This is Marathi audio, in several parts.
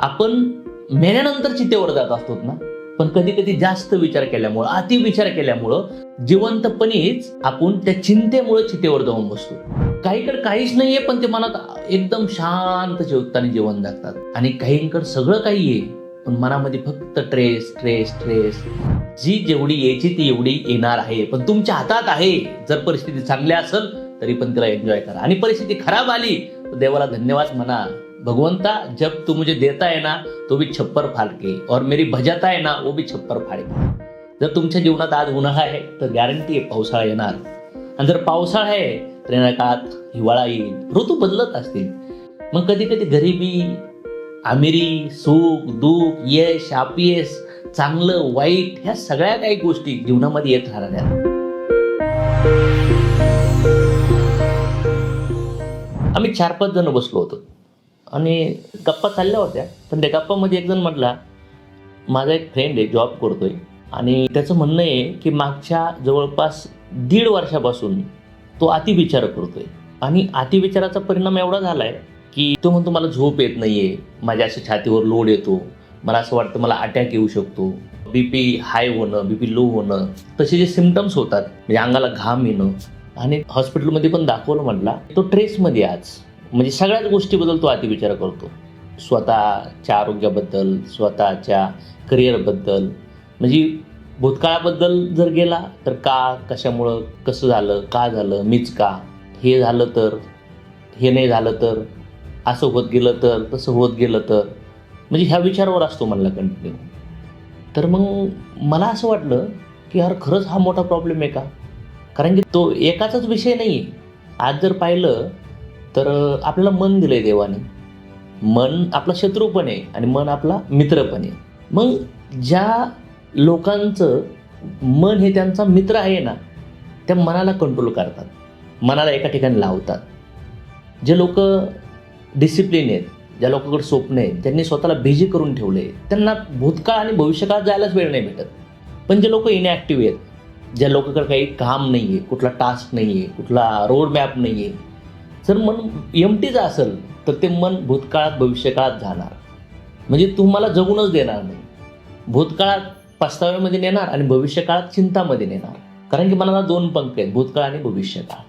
आपण मेल्यानंतर चितेवर जात असतो ना. पण कधी कधी जास्त विचार केल्यामुळं अति विचार केल्यामुळं जिवंतपणीच आपण त्या चिंतेमुळे चितेवर जाऊन बसतो काहीकडे काहीच नाहीये पण ते मनात एकदम शांत जेवताना जीवन जगतात. आणि काहींकडे सगळं काही आहे पण मनामध्ये फक्त ट्रेस ट्रेस ट्रेस जी जेवढी यायची ती एवढी येणार आहे. पण तुमच्या हातात आहे. जर परिस्थिती चांगली असेल तरी पण तिला एन्जॉय करा. आणि परिस्थिती खराब आली तर देवाला धन्यवाद म्हणा. भगवंता जब तू मुझे देता है ना तो भी छप्पर फाड़ के और मेरी भजाता है ना वो भी छप्पर फाड़ के जर तुमच्या जीवनात आज उन्हाळा आहे तर गॅरंटी आहे पावसाळा येणार। आणि जर पावसाळा आहे तर येणार काळात हिवाळा येईल। ऋतू बदलत असतील. मग कधी कधी गरिबी आमिरी सुख दुःख यश अपयश चांगलं वाईट ह्या सगळ्या काही गोष्टी जीवनामध्ये येत राहणार आम्ही चार पाच जण बसलो होतो. आणि गप्पा चालल्या होत्या. पण त्या गप्पामध्ये एकजण म्हटला माझा एक फ्रेंड आहे जॉब करतोय. आणि त्याचं म्हणणं आहे की मागच्या जवळपास दीड वर्षापासून तो अतिविचार करतोय. आणि अतिविचाराचा परिणाम एवढा झाला आहे की तो म्हणतो मला झोप येत नाही आहे माझ्या अशा छातीवर लोड येतो. मला असं वाटतं मला अटॅक येऊ शकतो. बी पी हाय होणं बी पी लो होणं तसे जे सिमटम्स होतात म्हणजे अंगाला घाम येणं. आणि हॉस्पिटलमध्ये पण दाखवलं म्हटला तो ट्रेसमध्ये आज. म्हणजे सगळ्याच गोष्टीबद्दल तो अतिविचार करतो. स्वतःच्या आरोग्याबद्दल स्वतःच्या करिअरबद्दल म्हणजे भूतकाळाबद्दल जर गेला तर का कशामुळं कसं झालं का झालं मीच का? हे झालं तर हे नाही झालं तर असं होत गेलं तर तसं होत गेलं तर. म्हणजे ह्या विचारावर असतो म्हणला कंटिन्यू तर मग मला असं वाटलं की यार खरंच हा मोठा प्रॉब्लेम आहे का? कारण की तो एकाचाच विषय नाही आहे आज जर पाहिलं तर आपल्याला मन दिलंय देवाने. मन आपला शत्रू पण आहे आणि मन आपला मित्र पण आहे. मग ज्या लोकांचं मन हे त्यांचा मित्र आहे ना त्या मनाला कंट्रोल करतात. मनाला एका ठिकाणी लावतात. जे लोक डिसिप्लिन आहेत ज्या लोकांकडे स्वप्न आहेत ज्यांनी स्वतःला बिझी करून ठेवले त्यांना भूतकाळ आणि भविष्यकाळ जायलाच वेळ नाही भेटत. पण जे लोक इनॲक्टिव्ह आहेत ज्या लोकांकडे काही काम नाही आहे कुठला टास्क नाही आहे कुठला रोड मॅप नाही आहे जर मन एमटीचं असेल तर ते मन भूतकाळात भविष्यकाळात जाणार. म्हणजे तुम्हाला जगूनच देणार नाही. भूतकाळात पस्ताव्यामध्ये नेणार आणि भविष्यकाळात चिंतामध्ये नेणार. कारण की मनाला दोन पंख आहेत भूतकाळ आणि भविष्यकाळ.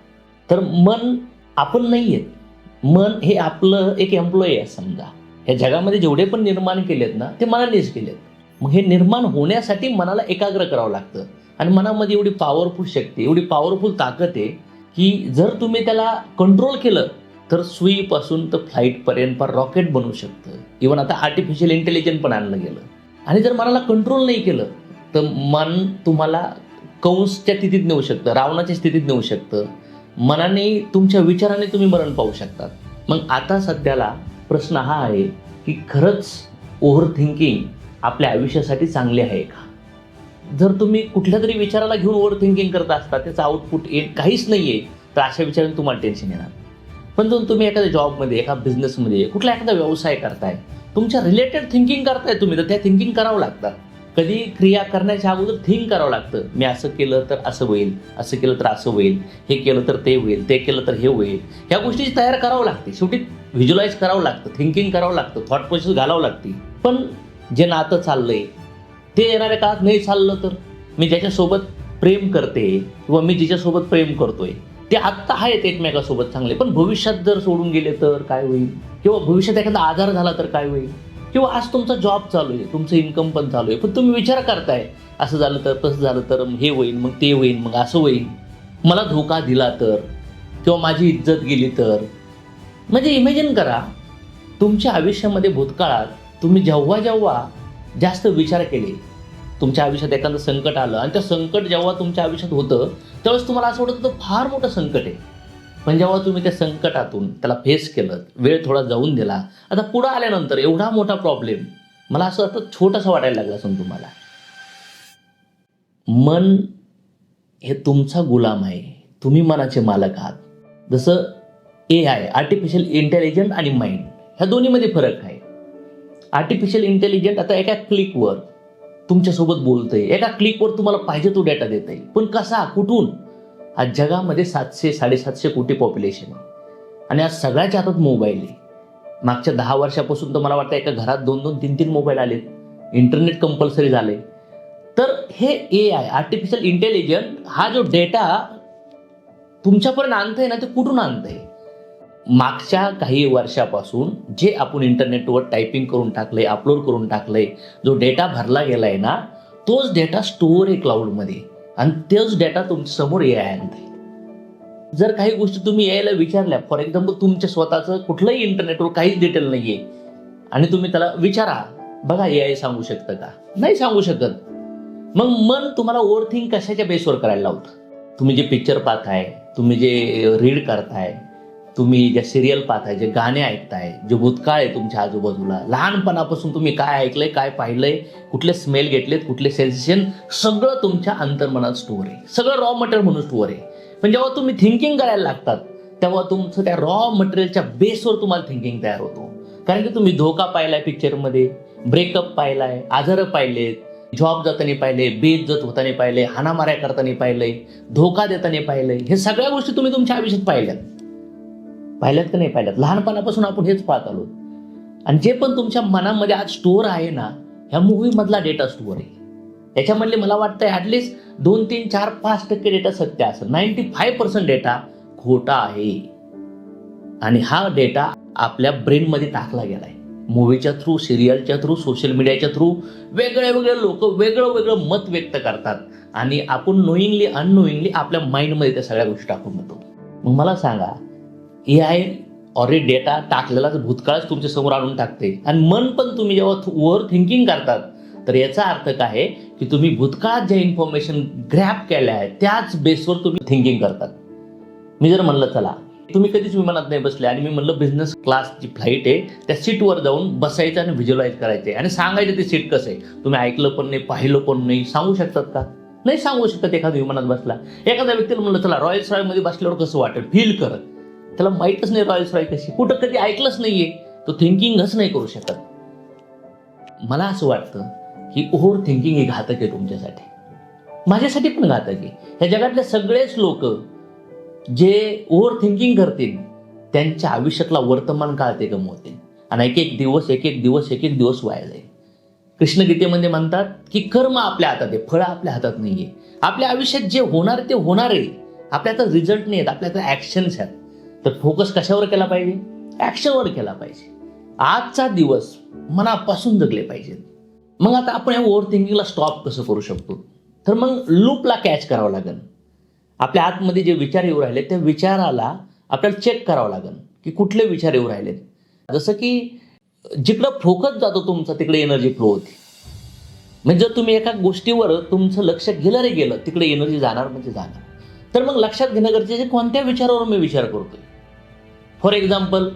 तर मन आपण नाही आहेत मन हे आपलं एक एम्प्लॉई आहे समजा. ह्या जगामध्ये जेवढे पण निर्माण केलेत ना ते मनानेच केलेत. मग हे निर्माण होण्यासाठी मनाला एकाग्र करावं लागतं. आणि मनामध्ये एवढी पॉवरफुल शक्ती एवढी पॉवरफुल ताकद आहे की जर तुम्ही त्याला कंट्रोल केलं तर सुईपासून तर फ्लाईटपर्यंत पर रॉकेट बनवू शकतं. इवन आता आर्टिफिशियल इंटेलिजन्स पण आणलं गेलं. आणि जर मनाला कंट्रोल नाही केलं तर मन तुम्हाला कंसच्या स्थितीत नेऊ शकतं रावणाच्या स्थितीत नेऊ शकतं. मनाने तुमच्या विचाराने तुम्ही मरण पाहू शकतात. मग आता सध्याला प्रश्न हा आहे की खरंच ओव्हर थिंकिंग आपल्या आयुष्यासाठी चांगले आहे का? जर तुम्ही कुठल्या तरी विचाराला घेऊन ओव्हर थिंकिंग करत असता त्याचं आउटपुट येत काहीच नाही आहे तर अशा विचाराने तुम्हाला टेन्शन येणार. पण जर तुम्ही एखाद्या जॉबमध्ये एका बिझनेसमध्ये कुठला एखादा व्यवसाय करताय तुमच्या रिलेटेड थिंकिंग करताय तुम्ही तर त्या थिंकिंग करावं लागतं. कधी क्रिया करण्याच्या अगोदर थिंक करावं लागतं. मी असं केलं तर असं होईल असं केलं तर असं होईल हे केलं तर ते होईल ते केलं तर हे होईल. ह्या गोष्टीची तयार करावं लागते. शेवटी व्हिज्युलाइज करावं लागतं थिंकिंग करावं लागतं थॉट प्रोसेस घालावं लागते. पण जे नातं चाललंय ते येणाऱ्या काळात नाही चाललं तर? मी ज्याच्यासोबत प्रेम करते किंवा मी जिच्यासोबत प्रेम करतोय ते आत्ता आहेत एकमेकासोबत चांगले. पण भविष्यात जर सोडून गेले तर काय होईल? किंवा भविष्यात एखादा आजार झाला तर काय होईल? किंवा आज तुमचा जॉब चालू आहे तुमचं इन्कम पण चालू आहे पण तुम्ही विचार करताय असं झालं तर तसं झालं तर हे होईल मग ते होईल मग असं होईल. मला धोका दिला तर किंवा माझी इज्जत गेली तर? म्हणजे इमॅजिन करा तुमच्या आयुष्यामध्ये भूतकाळात तुम्ही जेव्हा जेव्हा जास्त विचार केले तुमच्या आयुष्यात एखादं संकट आलं आणि त्या संकट जेव्हा तुमच्या आयुष्यात होतं त्यावेळेस तुम्हाला असं वाटतं फार मोठं संकट आहे. पण जेव्हा तुम्ही त्या संकटातून त्याला फेस केलं वेळ थोडा जाऊन दिला आता पुढं आल्यानंतर एवढा मोठा प्रॉब्लेम मला असं आता छोटासा वाटायला लागला असून तुम्हाला. मन हे तुमचा गुलाम आहे. तुम्ही मनाचे मालक आहात. जसं ए आय आर्टिफिशियल इंटेलिजन्स आणि माइंड ह्या दोन्हीमध्ये फरक आहे. आर्टिफिशियल इंटेलिजंट आता एका क्लिकवर तुमच्यासोबत बोलतंय. एका क्लिकवर तुम्हाला पाहिजे तो डेटा देत आहे पण कसा? कुठून? आज जगामध्ये सातशे साडेसातशे कोटी पॉप्युलेशन आहे. आणि आज सगळ्याच्या हातात मोबाईल आहे. मागच्या दहा वर्षापासून तर मला वाटतं एका घरात दोन दोन तीन तीन मोबाईल आलेत. इंटरनेट कंपल्सरी झाले तर हे ए आय आर्टिफिशियल इंटेलिजन्स हा जो डेटा तुमच्यापर्यंत आणतंय ना ते कुठून आणतंय? मागच्या काही वर्षापासून जे आपण इंटरनेटवर टायपिंग करून टाकलंय अपलोड करून टाकलंय जो डेटा भरला गेलाय ना तोच डेटा स्टोअर आहे क्लाउडमध्ये आणि तोच डेटा तुमच्यासमोर ए आय आणते जर काही गोष्टी तुम्ही यायला विचारल्या फॉर एक्झाम्पल तुमच्या स्वतःचं कुठलंही इंटरनेटवर काहीच डिटेल नाहीये आणि तुम्ही त्याला विचारा बघा ए आय सांगू शकतं का? नाही सांगू शकत. मग मन तुम्हाला ओव्हर थिंक कशाच्या बेसवर करायला लावतं? तुम्ही जे पिक्चर पाहताय तुम्ही जे रीड करताय तुम्ही ज्या सिरियल पाहताय जे गाणे ऐकताय जे भूतकाळ आहे तुमच्या आजूबाजूला लहानपणापासून तुम्ही काय ऐकलंय काय पाहिलंय कुठले स्मेल घेतलेत कुठले सेन्सेशन सगळं तुमच्या अंतर्मनात स्टोअर आहे. सगळं रॉ मटेरियल म्हणून स्टोअर आहे. पण जेव्हा तुम्ही थिंकिंग करायला लागतात तेव्हा तुमचं त्या रॉ मटेरियलच्या बेसवर तुम्हाला थिंकिंग तयार होतो. कारण की तुम्ही धोका पाहिलाय पिक्चरमध्ये ब्रेकअप पाहिलाय आजार पाहिलेत जॉब जाताना पाहिले बेइज्जत होताना पाहिले हाणामाऱ्या करताना पाहिलंय धोका देताना पाहिलंय हे सगळ्या गोष्टी तुम्ही तुमच्या आयुष्यात पाहिल्यात. पाहिल्यात का नाही पाहिल्यात लहानपणापासून आपण हेच पाहत आलो. आणि जे पण तुमच्या मनामध्ये आज स्टोअर आहे ना ह्या मूवीमधला डेटा स्टोअर आहे. याच्यामधले मला वाटतं ॲटलिस्ट दोन तीन चार पाच टक्के डेटा सत्य असं नाईन्टी फाय पर्सेंट डेटा खोटा आहे. आणि हा डेटा आपल्या ब्रेनमध्ये टाकला गेलाय. मूवीच्या थ्रू सिरियलच्या थ्रू सोशल मीडियाच्या थ्रू वेगळे वेगळे लोक वेगळं वेगळं मत व्यक्त करतात. आणि आपण नोईंगली अननोईंगली आपल्या माइंडमध्ये त्या सगळ्या गोष्टी टाकून देतो. मग मला सांगा ए आय ऑलरेडी डेटा टाकलेलाच भूतकाळच तुमच्यासमोर आणून टाकते. आणि मन पण तुम्ही जेव्हा ओव्हर थिंकिंग करतात तर याचा अर्थ काय आहे की तुम्ही भूतकाळात ज्या इन्फॉर्मेशन ग्रॅप केल्या आहेत त्याच बेसवर तुम्ही थिंकिंग करतात. मी जर म्हणलं चला तुम्ही कधीच विमानात नाही बसले आणि मी म्हणलं बिझनेस क्लासची फ्लाईट आहे त्या सीटवर जाऊन बसायचं आणि व्हिज्युअलाइज करायचे आणि सांगायचं ते सीट कसं आहे? तुम्ही ऐकलं पण नाही पाहिलं पण नाही सांगू शकतात का? नाही सांगू शकत एखाद्या विमानात बसला. एखाद्या व्यक्तीला म्हणलं चला रॉयल्स रॉयलमध्ये बसल्यावर कसं वाटेल? फील करत. त्याला माहीतच नाही रॉयल्स रॉय कशी. कुठं कधी ऐकलंच नाहीये. तो थिंकिंगच नाही करू शकत. मला असं वाटतं की ओव्हर थिंकिंग हे घातक आहे तुमच्यासाठी. माझ्यासाठी पण घातक आहे. ह्या जगातले सगळेच लोक जे ओव्हर थिंकिंग करतील त्यांच्या आयुष्यातला वर्तमान काळ ते गमवतील. आणि एक एक दिवस एक एक दिवस एक एक दिवस वाया जाईल. कृष्णगीतेमध्ये म्हणतात की कर्म आपल्या हातात आहे फळं आपल्या हातात नाहीये. आपल्या आयुष्यात जे होणार ते होणार आहे. आपल्या आता रिझल्ट नाही आहेत आपल्या आता ॲक्शन्स आहेत. तर फोकस कशावर केला पाहिजे? ॲक्शनवर केला पाहिजे. आजचा दिवस मनापासून जगले पाहिजेत मग आता आपण या ओव्हर थिंकिंगला स्टॉप कसं करू शकतो? तर मग लूपला कॅच करावं लागेल. आपल्या आतमध्ये जे विचार येऊ राहिले त्या विचाराला आपल्याला चेक करावं लागेल की कुठले विचार येऊ राहिलेत जसं की जिकडं फोकस जातो तुमचा तिकडे एनर्जी फ्लो होते. म्हणजे जर तुम्ही एका गोष्टीवर तुमचं लक्ष गेलं रे गेलं तिकडे एनर्जी जाणार म्हणजे जाणार. तर मग लक्षात घेणं गरजेचं कोणत्या विचारावर मी विचार करतोय? फॉर एक्झाम्पल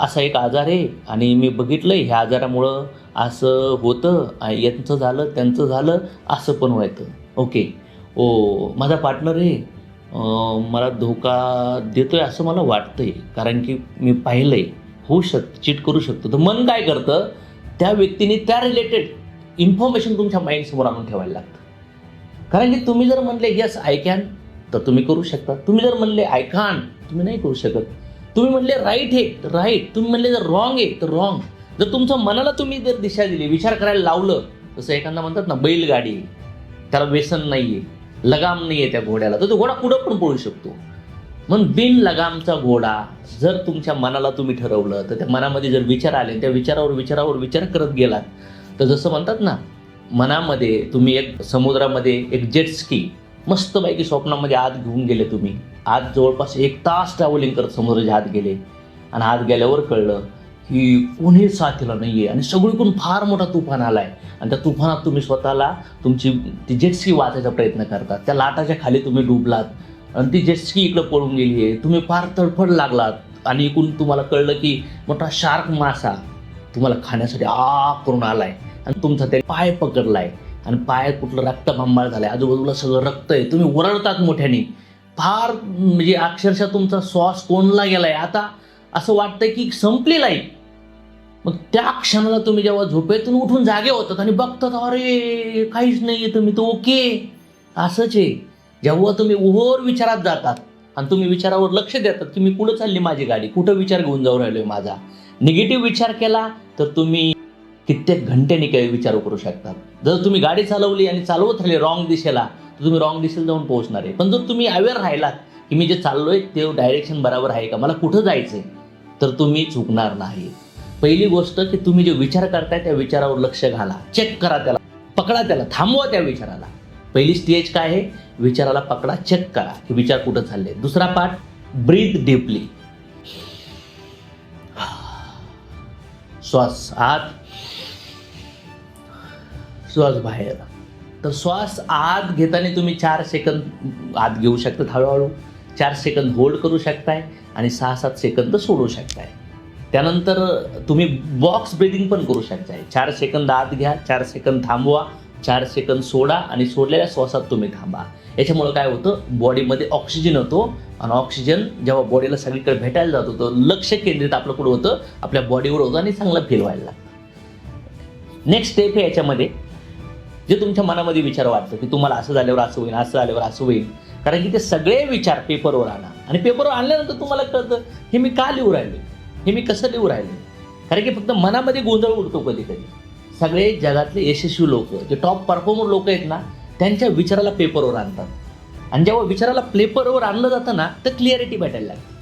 असा एक आजार आहे आणि मी बघितलं ह्या आजारामुळं असं होतं यांचं झालं त्यांचं झालं असं पण व्हायचं. ओके ओ माझा पार्टनर आहे. मला धोका देतोय असं मला वाटतंय कारण की मी पाहिलंय. होऊ शक चीट करू शकतो. तर मन काय करतं? त्या व्यक्तीने त्या रिलेटेड इन्फॉर्मेशन तुमच्या माइंडसमोर आणून ठेवायला लागतं. कारण की तुम्ही जर म्हणले यस आय कॅन तर तुम्ही करू शकता. तुम्ही जर म्हणले आय कान तुम्ही नाही करू शकत. तुम्ही म्हणले राईट आहे तर राईट तुम्ही म्हणले जर रॉंग आहे तर रॉंग जर तुमच्या मनाला तुम्ही जर दिशा दिली विचार करायला लावलं जसं एखादा म्हणतात ना बैलगाडी. त्याला व्यसन नाही आहे लगाम नाही आहे त्या घोड्याला. तर तो घोडा पुढं पण पळू शकतो. मग बिन लगामचा घोडा जर तुमच्या मनाला तुम्ही ठरवलं तर त्या मनामध्ये जर विचार आले त्या विचारावर विचारावर विचार करत गेलात तर जसं म्हणतात ना मनामध्ये तुम्ही एक समुद्रामध्ये एक जेट स्की मस्तपैकी स्वप्नामध्ये आत घेऊन गेले तुम्ही. आज जवळपास एक तास ट्रॅव्हलिंग करत समुद्राच्या आत गेले. आणि आत गेल्यावर कळलं की कोणी साथीला नाही आहे आणि सगळीकडून फार मोठा तुफान आला आहे आणि त्या तुफानात तुम्ही स्वतःला तुमची ती जेटस्की वाचायचा प्रयत्न करतात. त्या लाटाच्या खाली तुम्ही डुबलात. आणि ती जेटस्की इकडं पळून गेली आहे. तुम्ही फार तडफड लागलात. आणि इकडून तुम्हाला कळलं की मोठा शार्क मासा तुम्हाला खाण्यासाठी आ करून आला आहे आणि तुमचा ते पाय पकडला आहे आणि पायात कुठलं रक्त झालं आहे आजूबाजूला सगळं रक्त आहे. तुम्ही ओरडतात मोठ्याने. फार म्हणजे अक्षरशः तुमचा श्वास कोणला गेलाय. आता असं वाटतंय की संपली लाईफ मग त्या क्षणाला तुम्ही जेव्हा झोपेतून उठून जागे होतात आणि बघतात अरे काहीच नाही आहे तुम्ही तर ओके. असंच आहे. जेव्हा तुम्ही ओहोर विचारात जातात आणि तुम्ही विचारावर लक्ष देतात की मी कुठं चालली माझी गाडी? कुठं विचार घेऊन जाऊ आहे माझा? निगेटिव्ह विचार केला तर तुम्ही कित्येक घंट्यानी काही विचार करू शकतात. जर तुम्ही गाडी चालवली आणि चालवत राहिले रॉंग दिशेला तर तुम्ही रॉंग दिशेला जाऊन पोहोचणार आहे. पण जर तुम्ही अवेअर राहिलात की मी जे चाललोय ते डायरेक्शन बरोबर आहे का? मला कुठं जायचंय? तर तुम्ही चुकणार नाही. पहिली गोष्ट की तुम्ही जे विचार करताय त्या विचारावर लक्ष घाला. चेक करा त्याला. पकडा त्याला. थांबवा त्या विचाराला. पहिली स्टेज काय आहे? विचाराला पकडा चेक करा की विचार कुठं चालले. दुसरा पार्ट ब्रीथ डीपली श्वास आत श्वास बाहेर. तर श्वास आत घेताना तुम्ही चार सेकंद आत घेऊ शकतात हळूहळू. चार सेकंद होल्ड करू शकताय आणि सहा सात सेकंद सोडू शकताय. त्यानंतर तुम्ही बॉक्स ब्रिदिंग पण करू शकताय. चार सेकंद आत घ्या चार सेकंद थांबवा चार सेकंद सोडा आणि सोडलेल्या श्वासात तुम्ही थांबा. याच्यामुळं काय होतं? बॉडीमध्ये ऑक्सिजन होतो आणि ऑक्सिजन जेव्हा बॉडीला सगळीकडे भेटायला जात होतं लक्ष केंद्रित आपलं कुठं होतं? आपल्या बॉडीवर होतं आणि चांगलं फील व्हायला लागतं. नेक्स्ट स्टेप आहे याच्यामध्ये. जे तुमच्या मनामध्ये विचार वाटतं की तुम्हाला असं झाल्यावर असं होईल असं झाल्यावर असं होईल. कारण की ते सगळे विचार पेपरवर आणा. आणि पेपरवर आणल्यानंतर तुम्हाला कळतं हे मी का लिहू राहिले? हे मी कसं लिहू राहिले? कारण की फक्त मनामध्ये गोंधळ उडतो कधी कधी सगळे जगातले यशस्वी लोक जे टॉप परफॉर्मर लोक आहेत ना त्यांच्या विचाराला पेपरवर आणतात. आणि जेव्हा विचाराला पेपरवर आणलं जातं ना तर क्लिअरिटी भेटायला लागते.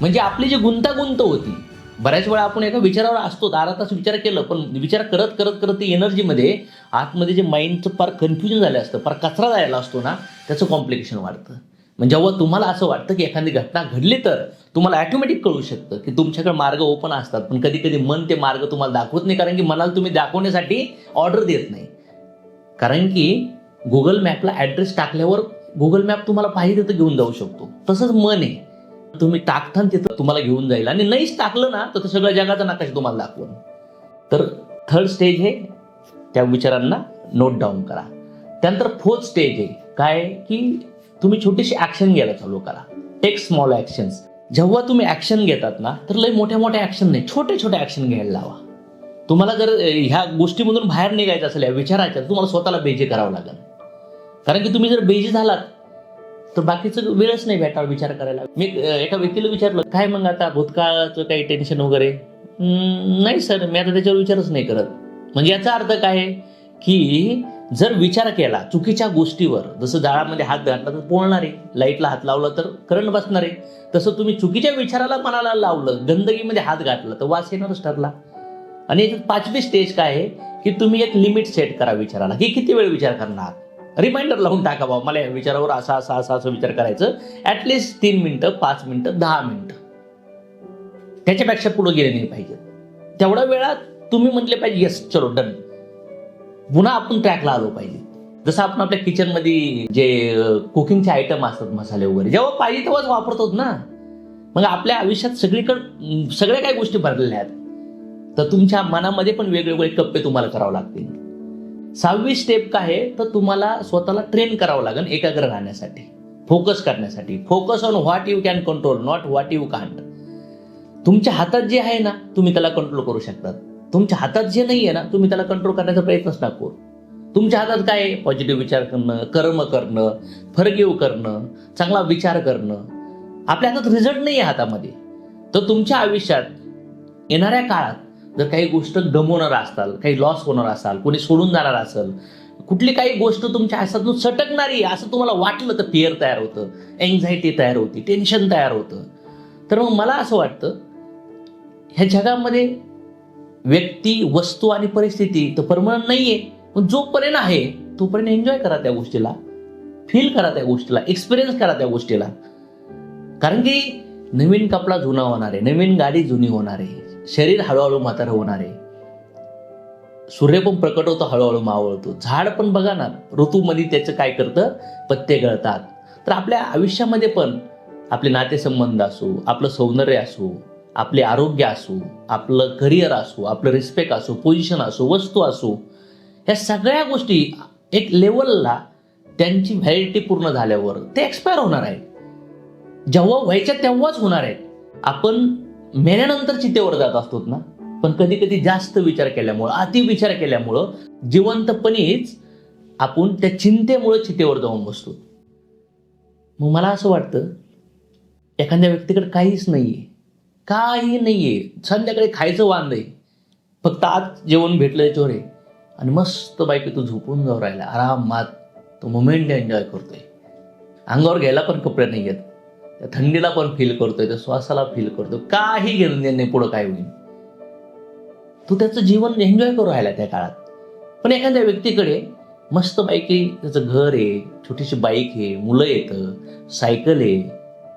म्हणजे आपली जी गुंतागुंत होती बऱ्याच वेळा आपण एका विचारावर असतो अर्धा तास विचार केलं पण विचार करत करत करत ते एनर्जीमध्ये आतमध्ये जे माइंडचं फार कन्फ्युजन झालं असतं फार कचरा जायला असतो ना त्याचं कॉम्प्लिकेशन वाढतं. म्हणजे जेव्हा तुम्हाला असं वाटतं की एखादी घटना घडली तर तुम्हाला ॲटोमॅटिक कळू शकतं की तुमच्याकडे मार्ग ओपन असतात पण कधी कधी मन ते मार्ग तुम्हाला दाखवत नाही कारण की मनाला तुम्ही दाखवण्यासाठी ऑर्डर देत नाही. कारण की गुगल मॅपला ॲड्रेस टाकल्यावर गुगल मॅप तुम्हाला पाहिजे तिथं घेऊन जाऊ शकतो. तसंच मन आहे. तुम्ही टाकता तिथं तुम्हाला घेऊन जाईल. आणि नाहीच टाकलं ना तर सगळ्या जगाचा नकाशा तुम्हाला दाखवून. तर थर्ड स्टेज हे त्या विचारांना नोट डाऊन करा. त्यानंतर फोर्थ स्टेज आहे काय? की तुम्ही छोटीशी ॲक्शन घ्यायला चालू करा. टेक स्मॉल ॲक्शन्स जेव्हा तुम्ही ॲक्शन घेतात ना तर लय मोठ्या मोठ्या ॲक्शन नाही छोटे छोटे ॲक्शन घ्यायला लावा. तुम्हाला जर ह्या गोष्टीमधून बाहेर निघायचं असेल या विचारायचं तर तुम्हाला स्वतःला बेजी करावं लागेल. कारण की तुम्ही जर बेजी झालात तर बाकीचं वेळच नाही भेटावा विचार करायला. मी एका व्यक्तीला विचारलं काय मग आता? भूतकाळाचं काही टेन्शन वगैरे? नाही सर मी आता त्याच्यावर विचारच नाही करत. म्हणजे याचा अर्थ काय की जर विचार केला चुकीच्या गोष्टीवर जसं जाळामध्ये हात घातला तर पोळणार आहे लाईटला हात लावला तर करंट बसणार आहे. तसं तुम्ही चुकीच्या विचाराला मनाला लावलं गंदगीमध्ये हात घातला तर वास येणारच ठरला. आणि पाचवी स्टेज काय आहे की तुम्ही एक लिमिट सेट करा विचाराला. की किती वेळ विचार करणार? रिमाइंडर लावून टाका बाबा मला या विचारावर असा असा असा असं विचार करायचं. ॲटलिस्ट तीन मिनटं पाच मिनटं दहा मिनटं. त्याच्यापेक्षा पुढे गेले नाही पाहिजे. तेवढ्या वेळात तुम्ही म्हटले पाहिजे येस चलो डन पुन्हा आपण ट्रॅकला आलो पाहिजे. जसं आपण आपल्या किचनमध्ये जे कुकिंगचे आयटम असतात मसाले वगैरे जेव्हा पाहिजे तेव्हाच वापरतो ना. मग आपल्या आयुष्यात सगळीकडे सगळ्या काही गोष्टी भरलेल्या आहेत. तर तुमच्या मनामध्ये पण वेगवेगळे कप्पे तुम्हाला करावे लागतील. सहावी स्टेप काय आहे तर तुम्हाला स्वतःला ट्रेन करावं लागेल एकाग्र राहण्यासाठी. फोकस करण्यासाठी. Focus on what you can control not what you can't तुमच्या हातात जे आहे ना तुम्ही त्याला कंट्रोल करू शकतात तुमच्या हातात जे नाही आहे ना तुम्ही त्याला कंट्रोल करण्याचा प्रयत्नच ना करू. तुमच्या हातात काय आहे? पॉझिटिव्ह विचार करणं कर्म करणं फरगिव करणं चांगला विचार करणं. आपल्या हातात रिझल्ट नाही आहे हातामध्ये. तर तुमच्या आयुष्यात येणाऱ्या काळात जर काही गोष्ट गमवणार असाल काही लॉस होणार असाल कोणी सोडून जाणार असेल कुठली काही गोष्ट तुमच्या हातातून सटकणारी असं तुम्हाला वाटलं तर फिअर तयार होतं एन्झायटी तयार होती टेन्शन तयार होतं. तर मग मला असं वाटतं ह्या जगामध्ये व्यक्ती वस्तू आणि परिस्थिती तर परमनंट नाही आहे पण जोपर्यंत आहे तोपर्यंत एन्जॉय करा त्या गोष्टीला फील करा त्या गोष्टीला एक्सपिरियन्स करा त्या गोष्टीला. कारण की नवीन कपडा जुना होणार आहे नवीन गाडी जुनी होणार आहे. शरीर हळूहळू म्हातारं होणार आहे. सूर्य पण प्रकट होतो हळूहळू मावळतो झाड पण बघा ना ऋतूमध्ये त्याचं काय करतं? पत्ते गळतात. तर आपल्या आयुष्यामध्ये पण आपले नातेसंबंध असो आपलं सौंदर्य असो आपले आरोग्य असो आपलं करिअर असो आपलं रिस्पेक्ट असो पोझिशन असो वस्तू असो ह्या सगळ्या गोष्टी एक लेवलला त्यांची व्हॅलिडिटी पूर्ण झाल्यावर ते एक्सपायर होणार आहे जेव्हा व्हायच्या तेव्हाच होणार आहेत. आपण मेल्यानंतर चितेवर जात असतो ना? पण कधी कधी जास्त विचार केल्यामुळं अति विचार केल्यामुळं जिवंतपणीच आपण त्या चिंतेमुळे चितेवर जाऊन बसतो. मग मला असं वाटतं एखाद्या व्यक्तीकडे काहीच नाही आहे काही नाहीये. संध्याकाळी खायचं वांद आहे. फक्त आज जेवण भेटलं याच्यावर आहे आणि मस्त बायको तू झोपून जाऊ राहिला. आरामात तो मोमेंट एन्जॉय करतोय. अंगावर घ्यायला पण कपडे नाही आहेत त्या थंडीला पण फील करतोय त्या श्वासाला फील करतोय. काही घेणं देणं नाही पुढं काय होईल? तू त्याचं जीवन एन्जॉय करू राहिला त्या काळात. पण एखाद्या व्यक्तीकडे मस्त बाईकी त्याचं घर आहे छोटीशी बाईक आहे मुलं येतं सायकल आहे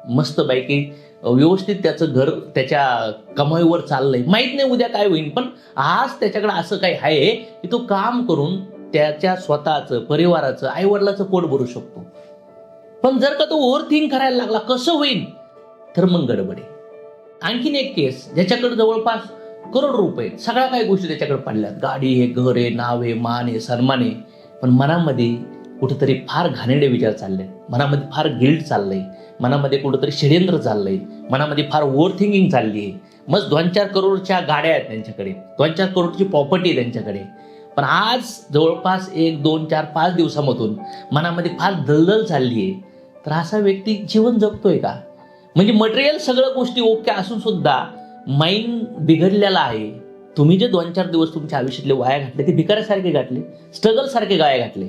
मस्त बाईकी व्यवस्थित त्याचं घर त्याच्या कमाईवर चाललंय. माहीत नाही उद्या काय होईल पण आज त्याच्याकडे असं काही आहे की तो काम करून त्याच्या स्वतःचं परिवाराचं आईवडिलाचं पोट भरू शकतो. पण जर का तो ओव्हर थिंक करायला लागला कसं होईल तर मग गडबड. आहे आणखीन एक केस ज्याच्याकडे जवळपास करोड रुपये सगळ्या काही गोष्टी त्याच्याकडे पडल्यात. गाडी आहे घर आहे नाव आहे मान आहे सन्मान आहे. पण मनामध्ये कुठेतरी फार घाणेरडे विचार चालले मनामध्ये फार गिल्ट चाललंय. मनामध्ये कुठंतरी षडयंत्र चाललंय. मनामध्ये फार ओव्हर थिंकिंग चालली आहे. मग दोन चार करोडच्या गाड्या आहेत त्यांच्याकडे. दोन चार करोडची प्रॉपर्टी आहे त्यांच्याकडे. पण आज जवळपास एक दोन चार पाच दिवसामधून मनामध्ये फार दलदल चालली आहे. तर असा व्यक्ती जीवन जगतोय का? म्हणजे मटेरियल सगळं गोष्टी ओके असून सुद्धा माइंड बिघडलेला आहे. तुम्ही जे दोन चार दिवस तुमच्या आयुष्यातले वाया घातले ते भिकाऱ्यासारखे घातले स्ट्रगल सारखे गाया घातले.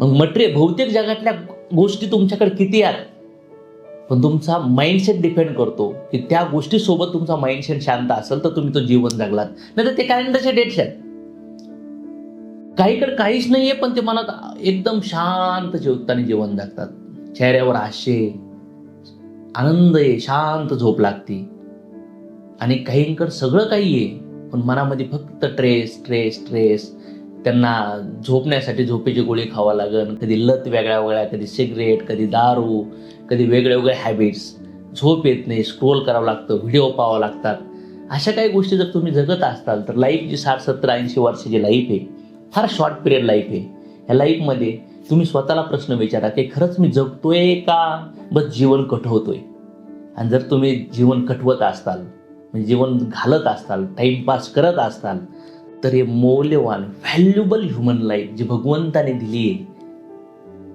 मग मटेरियल बहुतेक जगातल्या गोष्टी तुमच्याकडे किती आहेत? पण तुमचा माइंडसेट डिपेंड करतो की त्या गोष्टीसोबत तुमचा माइंडसेट शांत असेल तर तुम्ही तो जीवन जगलात. नाही तर ते कॅलेंडरचे डेट्स आहेत. काहीकडे काहीच नाहीये पण ते मनात एकदम शांत जेवताना जीवन जगतात. चेहऱ्यावर हास्य आनंद आहे शांत झोप लागते. आणि काहींकडे सगळं काही आहे पण मनामध्ये फक्त ट्रेस ट्रेस ट्रेस त्यांना झोपण्यासाठी झोपेची गोळी खावा लागन कधी लत वेगळ्या वेगळ्या कधी सिगरेट कधी दारू कधी वेगळ्या वेगळे हॅबिट्स झोप येत नाही स्क्रोल करावं लागतं व्हिडिओ पाहावं लागतात. अशा काही गोष्टी जर तुम्ही जगत असाल तर लाईफ जी साठ सत्तर ऐंशी वर्षाची लाईफ आहे फार शॉर्ट पिरियड लाईफ आहे. ह्या लाईफमध्ये तुम्ही स्वतःला प्रश्न विचारा की खरंच मी जगतोय का? बस जीवन कठवतोय. आणि जर तुम्ही जीवन कटवत असताल म्हणजे जीवन घालत असताल टाइमपास करत असताल तर हे मौल्यवान व्हॅल्युबल ह्युमन लाईफ जी भगवंताने दिली आहे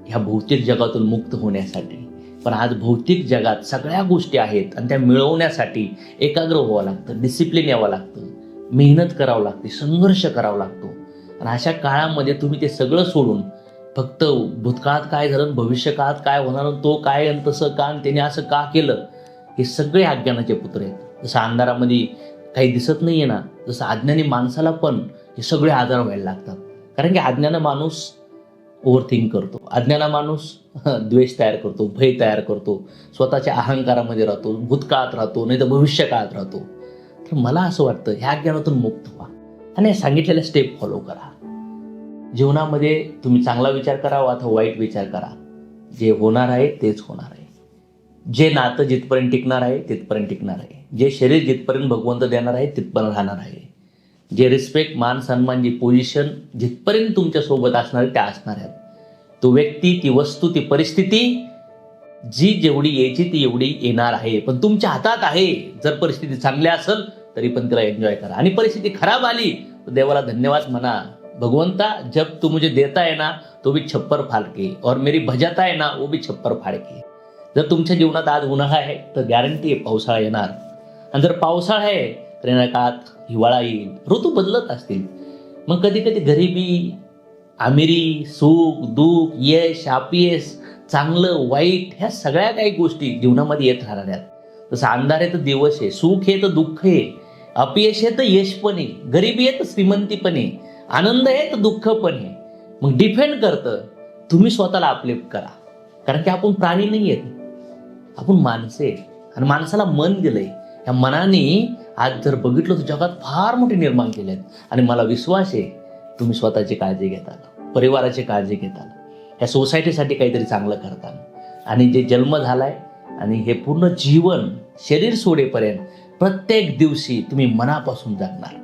ह्या भौतिक जगातून मुक्त होण्यासाठी. पण आज भौतिक जगात सगळ्या गोष्टी आहेत आणि त्या मिळवण्यासाठी एकाग्र व्हावं लागतं डिसिप्लिन यावं लागतं मेहनत करावं लागते संघर्ष करावा लागतो. आणि अशा काळामध्ये तुम्ही ते सगळं सोडून फक्त भूतकाळात काय झालं भविष्यकाळात काय होणार आणि तो काय आणि तसं का आणि त्याने असं का केलं हे सगळे अज्ञानाचे पुत्र आहेत. जसं अंधारामध्ये काही दिसत नाही आहे ना जसं अज्ञानी माणसाला पण हे सगळे आजार व्हायला लागतात. कारण की अज्ञान माणूस ओव्हरथिंक करतो. अज्ञाना माणूस द्वेष तयार करतो भय तयार करतो स्वतःच्या अहंकारामध्ये राहतो भूतकाळात राहतो नाही तर भविष्य काळात राहतो. तर मला असं वाटतं ह्या अज्ञानातून मुक्त व्हा. आणि सांगितलेल्या स्टेप फॉलो करा. जीवनामध्ये तुम्ही चांगला विचार करा अथवा वाईट विचार करा. जे होणार आहे तेच होणार आहे. जे नातं जिथपर्यंत टिकणार आहे तिथपर्यंत टिकणार आहे. जे शरीर जिथपर्यंत भगवंत देणार आहे तिथपर्यंत राहणार आहे. जे रिस्पेक्ट मान सन्मान जी पोझिशन जिथपर्यंत तुमच्यासोबत असणार त्या असणार आहेत. तो व्यक्ती ती वस्तू ती परिस्थिती जी जेवढी यायची ती एवढी येणार आहे. पण तुमच्या हातात आहे. जर परिस्थिती चांगली असेल तरी पण तिला एन्जॉय करा. आणि परिस्थिती खराब आली तर देवाला धन्यवाद म्हणा. भगवंता जब तू मुझे देता है ना तो भी छप्पर फाड़के और मेरी भजाता है ना वो भी छप्पर फाड़के। जर तुमच्या जीवनात आज उन्हाळा आहे तर गॅरंटी आहे पावसाळा येणार. आणि जर पावसाळा आहे तर येणार काळात हिवाळा येईल. ऋतू बदलत असतील. मग कधी कधी गरिबी आमिरी सुख दुःख यश अपयश चांगलं वाईट ह्या सगळ्या काही गोष्टी जीवनामध्ये येत राहणार आहेत. जसं अंधार आहे तर दिवस आहे. सुख आहे तर दुःख आहे. अपयश आहे तर यश पण आहे. गरिबी आहे तर श्रीमंती पण आहे. आनंद आहे तर दुःख पण आहे. मग डिफेंड करतं तुम्ही स्वतःला अपलिफ्ट करा. कारण की आपण प्राणी नाही आहेत. आपण माणसे आणि माणसाला मन दिलंय या मनाने आज जर बघितलं तर जगात फार मोठे निर्माण केले आहेत. आणि मला विश्वास आहे तुम्ही स्वतःची काळजी घेताल परिवाराची काळजी घेताल या सोसायटीसाठी काहीतरी चांगलं करताल आणि जे जन्म झालाय आणि हे पूर्ण जीवन शरीर सोडेपर्यंत प्रत्येक दिवशी तुम्ही मनापासून जगणार.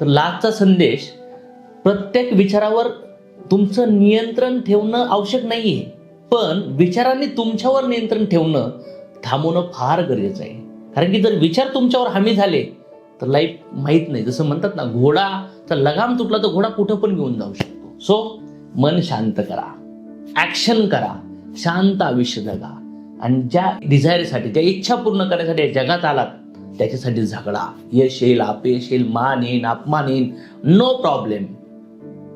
तर लाखचा संदेश प्रत्येक विचारावर तुमचं नियंत्रण ठेवणं आवश्यक नाहीये. पण विचारांनी तुमच्यावर नियंत्रण ठेवणं थांबवणं फार गरजेचं आहे. कारण की जर विचार तुमच्यावर हमी झाले तर लाईफ माहीत नाही. जसं म्हणतात ना घोडा तर लगाम तुटला तर घोडा कुठं पण घेऊन जाऊ शकतो. सो मन शांत करा. ॲक्शन करा. शांत आयुष्य जगा. आणि ज्या डिझायरसाठी ज्या इच्छा पूर्ण करण्यासाठी या जगात आलात त्याच्यासाठी झगडा यश येईल अपयश येईल मान येईन अपमान येईन. नो प्रॉब्लेम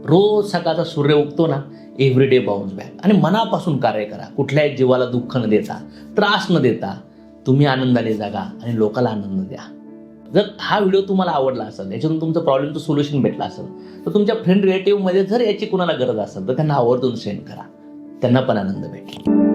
रोज सकाळचा सूर्य उगतो ना एव्हरी डे बाउन्स बॅक आणि मनापासून कार्य करा. कुठल्याही जीवाला दुःख न देता त्रास न देता तुम्ही आनंदाने जागा आणि लोकांना आनंद द्या. जर हा व्हिडिओ तुम्हाला आवडला असेल याच्यातून तुमचं प्रॉब्लेमचं सोल्युशन भेटला असेल तर तुमच्या फ्रेंड रिलेटिव्हमध्ये जर याची कुणाला गरज असेल तर त्यांना आवर्जून सेंड करा. त्यांना पण आनंद भेटेल.